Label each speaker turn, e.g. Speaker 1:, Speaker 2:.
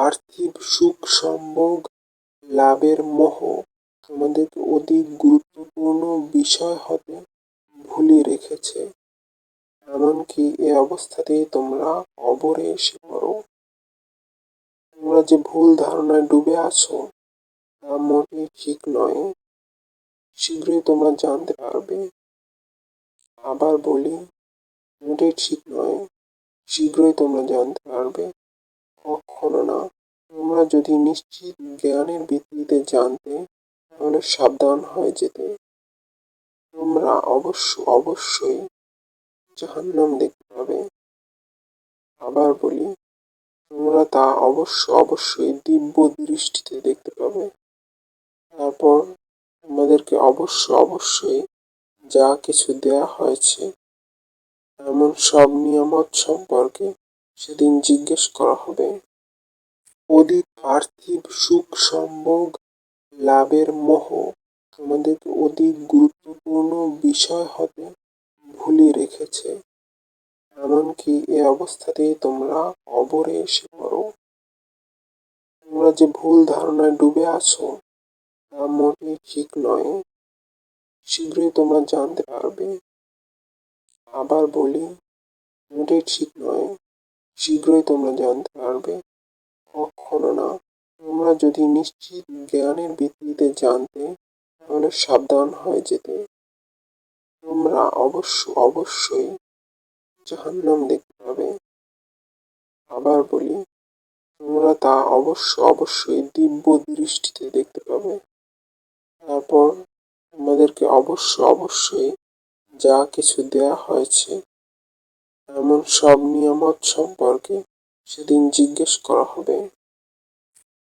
Speaker 1: পার্থিব সুখ সম্ভোগ লাভের মোহ তোমাদেরকে অধিক গুরুত্বপূর্ণ বিষয় হতে ভুলিয়ে রেখেছে। এমনকি এ অবস্থাতেই তোমরা অবরে এসে পড়ো। তোমরা যে ভুল ধারণায় ডুবে আছো, তা মোটেই ঠিক নয়। শীঘ্রই তোমরা জানতে পারবে। আবার বলি, মোটেই ঠিক নয়। শীঘ্রই তোমরা জানতে পারবে। যদি নিশ্চিত জ্ঞানের ভিত্তিতে জানতে, তাহলে সাবধান হয়ে যেতে। তোমরা অবশ্য, অবশ্যই জাহান্নাম দেখতে পাবে। আবার বলি, তোমরা তা অবশ্য, অবশ্যই দিব্য দৃষ্টিতে দেখতে পাবে। তারপর তোমাদেরকে অবশ্য, অবশ্যই যা কিছু দেয়া হয়েছে, এমন সব নিয়ামত সম্পর্কে সেদিন জিজ্ঞেস করা হবে। অধিক পার্থিব সুখ সম্ভোগ লাভের মোহ। তোমাদেরকে অধিক গুরুত্বপূর্ণ বিষয় হতে ভুলিয়ে রেখেছে। এমনকি এ অবস্থাতেই তোমরা অবরে এসে পড়ো। তোমরা যে ভুল ধারণায় ডুবে আছো, তা মোটেই ঠিক নয়। শীঘ্রই তোমরা জানতে পারবে। আবার বলি, মোটেই ঠিক নয়। শীঘ্রই তোমরা জানতে পারবে। কখনো না। তোমরা যদি নিশ্চিত জ্ঞানের ভিত্তিতে জানতে, তাহলে সাবধান হয়ে যেতে। তোমরা অবশ্য, অবশ্যই জাহান্নাম দেখতে পাবে। আবার বলি, তোমরা তা অবশ্য, অবশ্যই দিব্য দৃষ্টিতে দেখতে পাবে। তারপর তোমাদেরকে অবশ্য, অবশ্যই যা কিছু দেয়া হয়েছে, এমন সব নিয়ামত সম্পর্কে সেদিন জিজ্ঞেস করা হবে।